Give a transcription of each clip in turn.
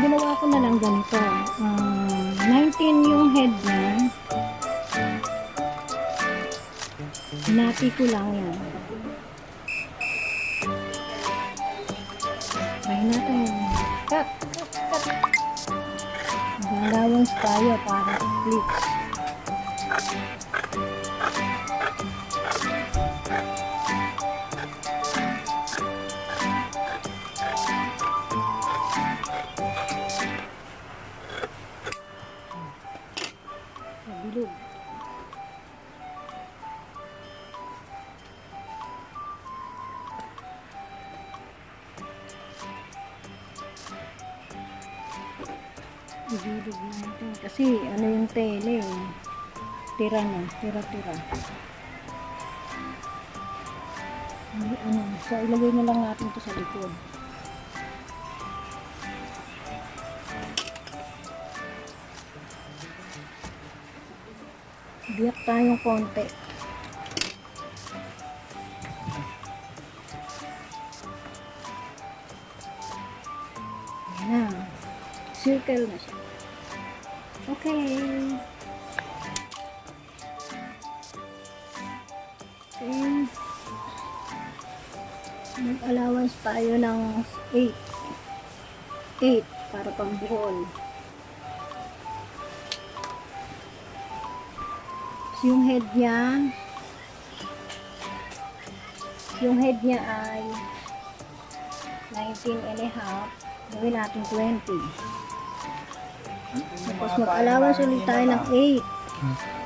Ang ginawa ko na lang ganito. Ah, 19 yung head niya. Hinati ko lang yan. Try natin. Cut! Cut! Cut! Mag-allowance tayo para splits. Bilog natin. Kasi ano yung tele eh. Tira na. Tira-tira. Ano, so ilagay na lang natin to sa likod. Biyak tayong konti. Ayan na. Circle na siya. Okay. Okay. Mag-allowance tayo ng 8. 8 para pang buhol. So, yung head niya yung head niya ay 19 and a half gawin natin 20 tapos mag-allowance ulit tayo ng 8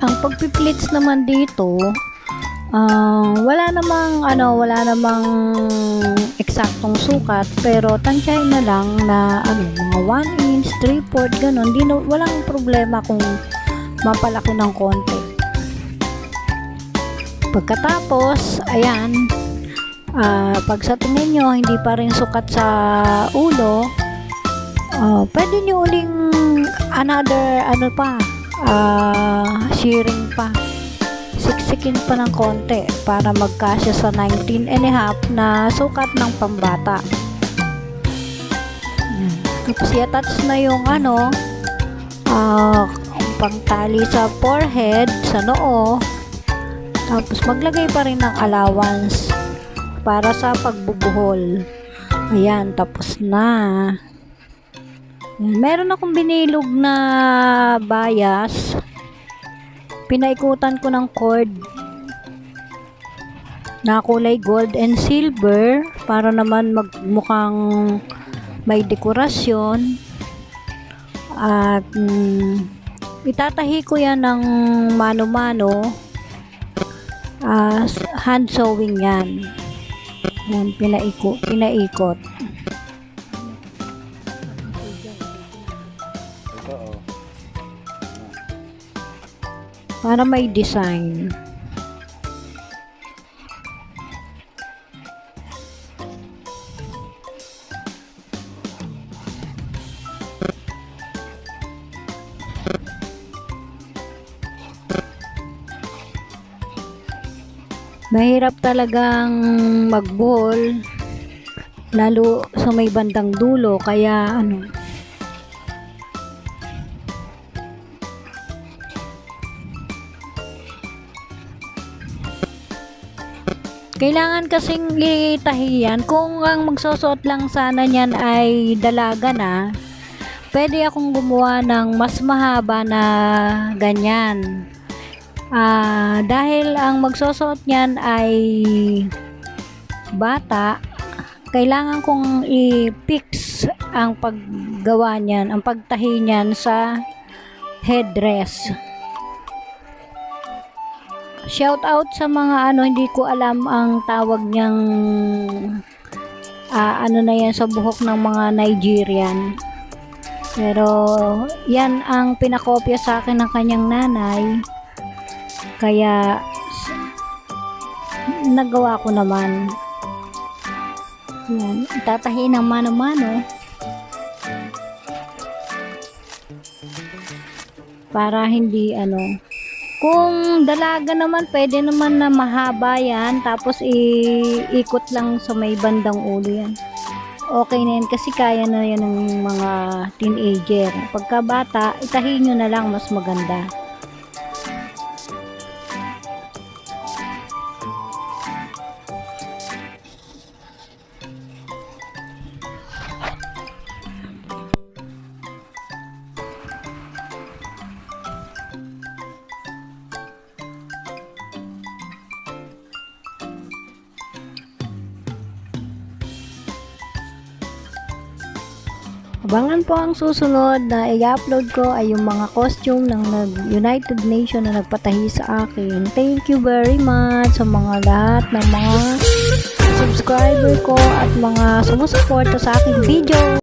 ang pagpiplits naman dito ah, wala namang ano wala namang eksaktong sukat pero tansyahin na lang na ano mga 1 inch 3 fourth ganun. Di na, walang problema kung mapalaki ng konti. Pagkatapos ayan ah, pag sa tingin nyo hindi pa rin sukat sa ulo ah, pwede nyo uling another ano pa ah, shearing pa. Siksikin pa ng konti para magkasya sa 19 and a half na sukat ng pambata. Yan. tapos i-attach na yung ano ah, pangtali sa forehead sa noo. Tapos maglagay pa rin ng allowance para sa pagbubuhol. Ayan tapos na. Meron akong binilog na bias. Pinaikutan ko ng cord na kulay gold and silver para naman magmukhang may dekorasyon. At mm, itatahi ko yan ng mano-mano. as hand sewing yan. Yan, pinaiko, pinaikot. Para may design. Mahirap talagang magbuhol lalo sa may bandang dulo kaya ano Kailangan kasing itahi yan. Kung ang magsusuot lang sana niyan ay dalaga na, pwede akong gumawa ng mas mahaba na ganyan. Ah, dahil ang magsusuot niyan ay bata, kailangan kong i-fix ang paggawa niyan, ang pagtahi niyan sa headdress. Shout out sa mga ano hindi ko alam ang tawag niyang ah, ano na yan sa buhok ng mga Nigerian. Pero yan ang pinakopya sa akin ng kanyang nanay. Kaya nagawa ko naman. Yan, tatahi ng mano-mano. Para hindi ano, kung dalaga naman, pwede naman na mahaba yan, tapos iikot lang sa may bandang ulo yan. Okay na yan kasi kaya na yan ng mga teenager. Pagka bata, itahin nyo na lang mas maganda. Abangan po ang susunod na i-upload ko ay yung mga costume ng United Nation na nagpatahi sa akin. Thank you very much sa mga lahat ng mga subscriber ko at mga sumusuporta sa aking video.